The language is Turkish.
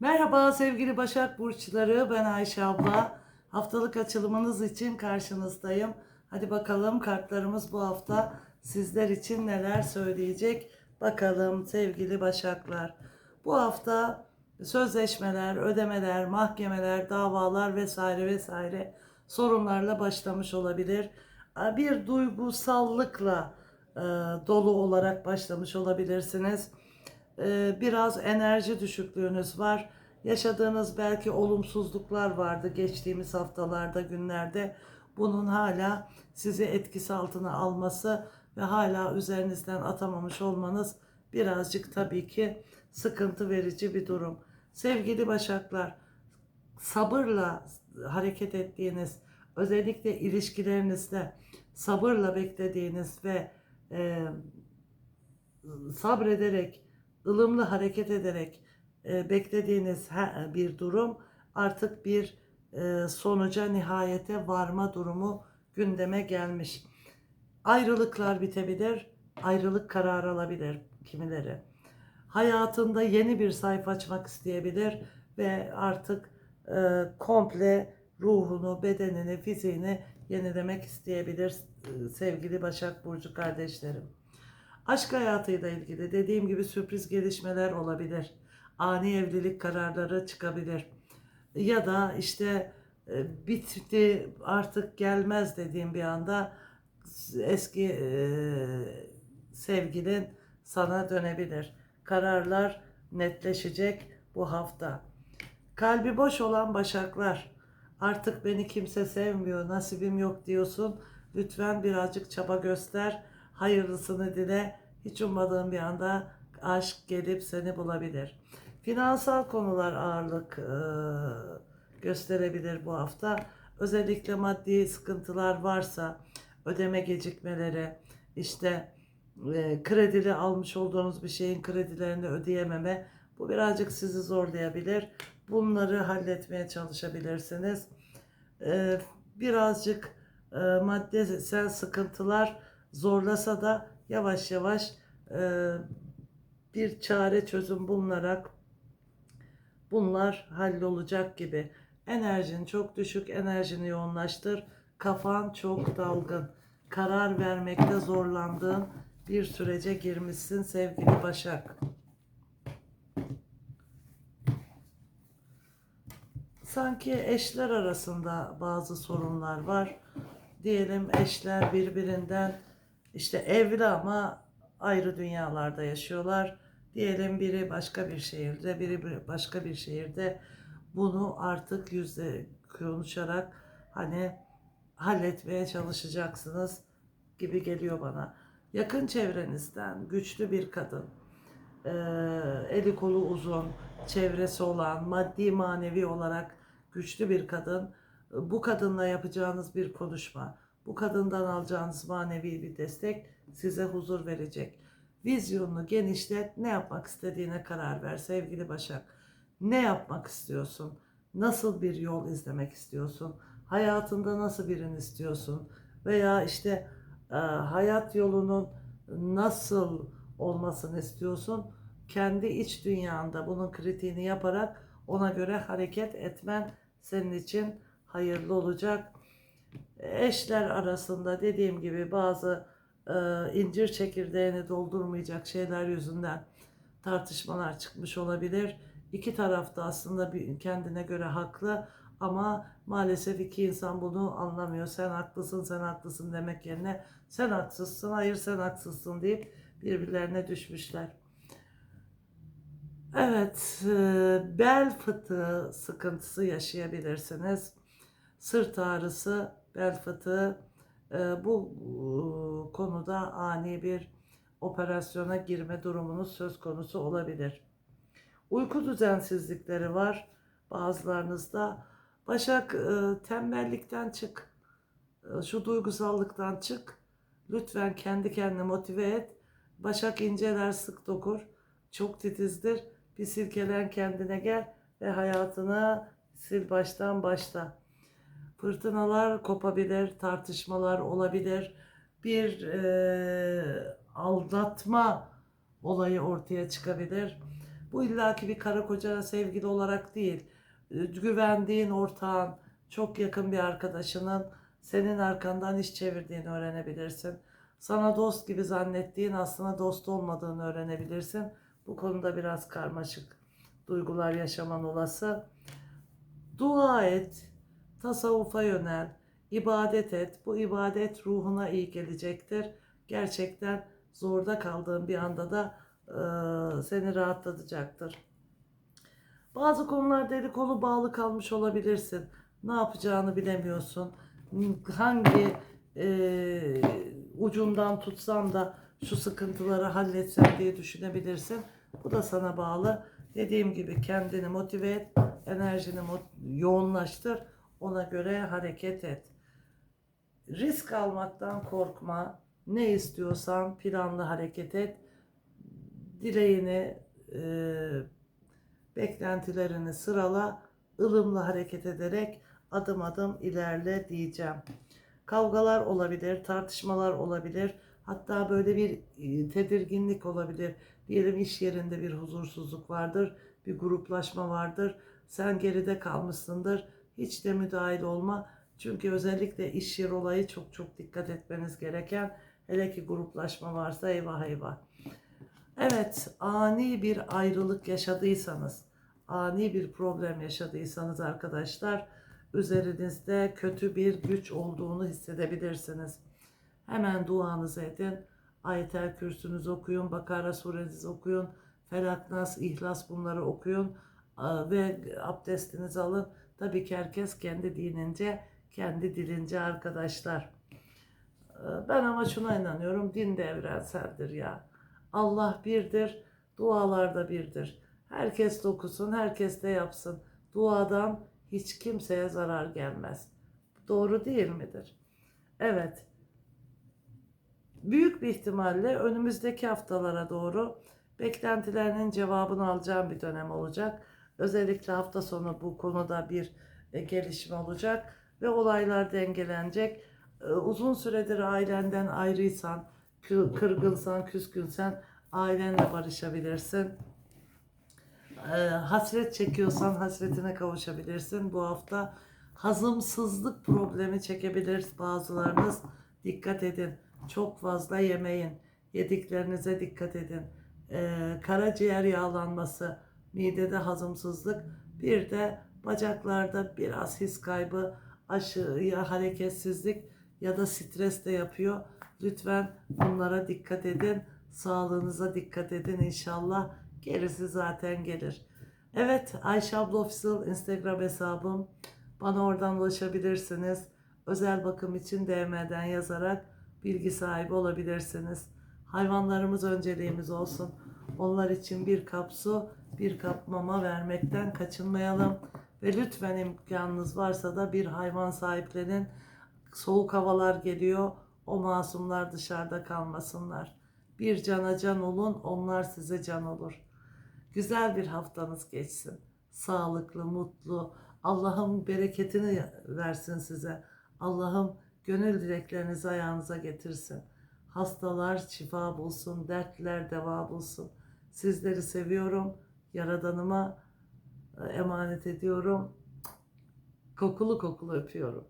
Merhaba sevgili Başak Burçları, ben Ayşe abla. Haftalık açılımınız için karşınızdayım. Hadi bakalım kartlarımız bu hafta sizler için neler söyleyecek. Bakalım sevgili Başaklar. Bu hafta sözleşmeler, ödemeler, mahkemeler, davalar vesaire vesaire sorunlarla başlamış olabilir. Bir duygusallıkla e, dolu olarak başlamış olabilirsiniz. Ee, biraz enerji düşüklüğünüz var. Yaşadığınız belki olumsuzluklar vardı geçtiğimiz haftalarda, günlerde. Bunun hala sizi etkisi altına alması ve hala üzerinizden atamamış olmanız birazcık tabii ki sıkıntı verici bir durum. Sevgili Başaklar, sabırla hareket ettiğiniz, özellikle ilişkilerinizde sabırla beklediğiniz ve e, sabrederek, ılımlı hareket ederek e, beklediğiniz her bir durum artık bir e, sonuca, nihayete varma durumu gündeme gelmiş. Ayrılıklar bitebilir, ayrılık kararı alabilir kimileri. Hayatında yeni bir sayfa açmak isteyebilir ve artık e, komple ruhunu, bedenini, fiziğini yenilemek isteyebilir e, sevgili Başak Burcu kardeşlerim. Aşk hayatıyla ilgili dediğim gibi sürpriz gelişmeler olabilir. Ani evlilik kararları çıkabilir. Ya da işte e, bitti artık gelmez dediğim bir anda eski e, sevgilin sana dönebilir. Kararlar netleşecek bu hafta. Kalbi boş olan başaklar artık beni kimse sevmiyor, nasibim yok diyorsun. Lütfen birazcık çaba göster hayırlısını dile. Hiç ummadığın bir anda aşk gelip seni bulabilir. Finansal konular ağırlık e, gösterebilir bu hafta. Özellikle maddi sıkıntılar varsa ödeme gecikmeleri, işte e, kredili almış olduğunuz bir şeyin kredilerini ödeyememe bu birazcık sizi zorlayabilir. Bunları halletmeye çalışabilirsiniz. E, birazcık e, maddesel sıkıntılar zorlasa da yavaş yavaş e, bir çare çözüm bulunarak bunlar hallolacak gibi. Enerjin çok düşük, enerjini yoğunlaştır. Kafan çok dalgın. Karar vermekte zorlandığın bir sürece girmişsin sevgili Başak. Sanki eşler arasında bazı sorunlar var. Diyelim eşler birbirinden işte evli ama ayrı dünyalarda yaşıyorlar. Diyelim biri başka bir şehirde, biri başka bir şehirde. Bunu artık yüzde konuşarak hani halletmeye çalışacaksınız gibi geliyor bana. Yakın çevrenizden güçlü bir kadın, eli kolu uzun, çevresi olan, maddi manevi olarak güçlü bir kadın, bu kadınla yapacağınız bir konuşma, bu kadından alacağınız manevi bir destek size huzur verecek. Vizyonunu genişlet, ne yapmak istediğine karar ver sevgili Başak. Ne yapmak istiyorsun? Nasıl bir yol izlemek istiyorsun? Hayatında nasıl birini istiyorsun? Veya işte e, hayat yolunun nasıl olmasını istiyorsun? Kendi iç dünyanda bunun kritiğini yaparak ona göre hareket etmen senin için hayırlı olacak eşler arasında dediğim gibi bazı e, incir çekirdeğini doldurmayacak şeyler yüzünden tartışmalar çıkmış olabilir. İki taraf da aslında bir, kendine göre haklı ama maalesef iki insan bunu anlamıyor. Sen haklısın, sen haklısın demek yerine sen haksızsın, hayır sen haksızsın deyip birbirlerine düşmüşler. Evet, e, bel fıtığı sıkıntısı yaşayabilirsiniz. Sırt ağrısı, bel fıtığı e, bu e, konuda ani bir operasyona girme durumunuz söz konusu olabilir. Uyku düzensizlikleri var bazılarınızda. Başak e, tembellikten çık. Şu duygusallıktan çık. Lütfen kendi kendine motive et. Başak inceler sık dokur. Çok titizdir. Bir silkelen kendine gel ve hayatına sil baştan başla. Fırtınalar kopabilir, tartışmalar olabilir. Bir e, aldatma olayı ortaya çıkabilir. Bu illaki bir karı koca sevgili olarak değil. E, Güvendiğin ortağın, çok yakın bir arkadaşının senin arkandan iş çevirdiğini öğrenebilirsin. Sana dost gibi zannettiğin aslında dost olmadığını öğrenebilirsin. Bu konuda biraz karmaşık duygular yaşaman olası. Dua et, tasavvufa yönel, ibadet et. Bu ibadet ruhuna iyi gelecektir. Gerçekten zorda kaldığın bir anda da e, seni rahatlatacaktır. Bazı konularda eli kolu bağlı kalmış olabilirsin. Ne yapacağını bilemiyorsun. Hangi e, ucundan tutsam da şu sıkıntıları halletsem diye düşünebilirsin. Bu da sana bağlı. Dediğim gibi kendini motive et, enerjini mo- yoğunlaştır. Ona göre hareket et. Risk almaktan korkma. Ne istiyorsan planlı hareket et. Dileğini, e, beklentilerini sırala. ılımlı hareket ederek adım adım ilerle diyeceğim. Kavgalar olabilir, tartışmalar olabilir. Hatta böyle bir e, tedirginlik olabilir. Diyelim iş yerinde bir huzursuzluk vardır, bir gruplaşma vardır. Sen geride kalmışsındır. Hiç de müdahil olma. Çünkü özellikle iş yeri olayı çok çok dikkat etmeniz gereken. Hele ki gruplaşma varsa eyvah eyvah. Evet, ani bir ayrılık yaşadıysanız, ani bir problem yaşadıysanız arkadaşlar, üzerinizde kötü bir güç olduğunu hissedebilirsiniz. Hemen duanızı edin. Ayetel kürsünüzü okuyun, Bakara surenizi okuyun, Felak, Nas, İhlas bunları okuyun Aa, ve abdestinizi alın. Tabii ki herkes kendi dinince, kendi dilince arkadaşlar. Ee, Ben ama şuna inanıyorum, din de evrenseldir ya. Allah birdir, dualar da birdir. Herkes de okusun, herkes de yapsın. Duadan hiç kimseye zarar gelmez. Doğru değil midir? Evet. Büyük bir ihtimalle önümüzdeki haftalara doğru beklentilerinin cevabını alacağım bir dönem olacak. Özellikle hafta sonu bu konuda bir e, gelişme olacak ve olaylar dengelenecek. E, Uzun süredir ailenden ayrıysan, kı- kırgınsan, küskünsen ailenle barışabilirsin. E, hasret çekiyorsan hasretine kavuşabilirsin. Bu hafta hazımsızlık problemi çekebilir bazılarınız. Dikkat edin. Çok fazla yemeyin. Yediklerinize dikkat edin. E, karaciğer yağlanması, midede hazımsızlık, bir de bacaklarda biraz his kaybı, aşırı hareketsizlik ya da stres de yapıyor. Lütfen bunlara dikkat edin. Sağlığınıza dikkat edin inşallah. Gerisi zaten gelir. Evet Ayşe abla Official Instagram hesabım. Bana oradan ulaşabilirsiniz. Özel bakım için DM'den yazarak bilgi sahibi olabilirsiniz. Hayvanlarımız önceliğimiz olsun. Onlar için bir kap su, bir kap mama vermekten kaçınmayalım. Ve lütfen imkanınız varsa da bir hayvan sahiplenin. Soğuk havalar geliyor. O masumlar dışarıda kalmasınlar. Bir cana can olun, onlar size can olur. Güzel bir haftanız geçsin. Sağlıklı, mutlu. Allah'ım bereketini versin size. Allah'ım gönül dileklerinizi ayağınıza getirsin. Hastalar şifa bulsun, dertler deva bulsun. Sizleri seviyorum. Yaradanıma e, emanet ediyorum. Kokulu kokulu öpüyorum.